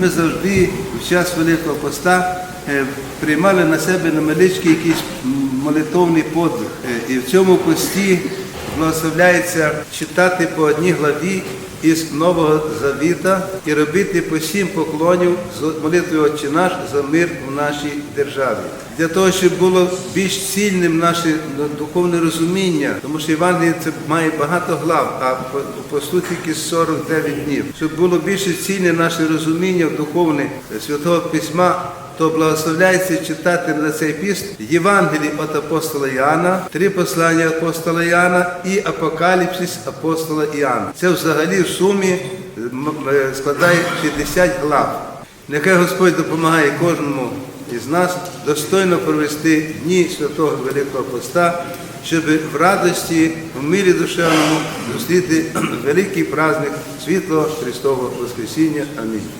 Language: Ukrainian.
ми завжди в час Великого Поста е, приймали на себе невеличкий якийсь молитовний подвиг. Е, І в цьому пості благословляється читати по одній главі із Нового Завіта і робити по сім поклонів з молитвою Отче наш за мир в нашій державі. Для того, щоб було більш цільним наше духовне розуміння, тому що Євангеліє це має багато глав, а по, по суті тільки 49 днів. Щоб було більше цільне наше розуміння в духовне Святого Письма, то благословляється читати на цей піст Євангелії від апостола Іоанна, три послання апостола Іоанна і Апокаліпсис апостола Іоанна. Це взагалі в сумі е, складає 50 глав. Нехай Господь допомагає кожному із нас достойно провести дні святого Великого Поста, щоб в радості, в мирі душевному зустріти великий праздник світлого Христового Воскресіння. Амінь.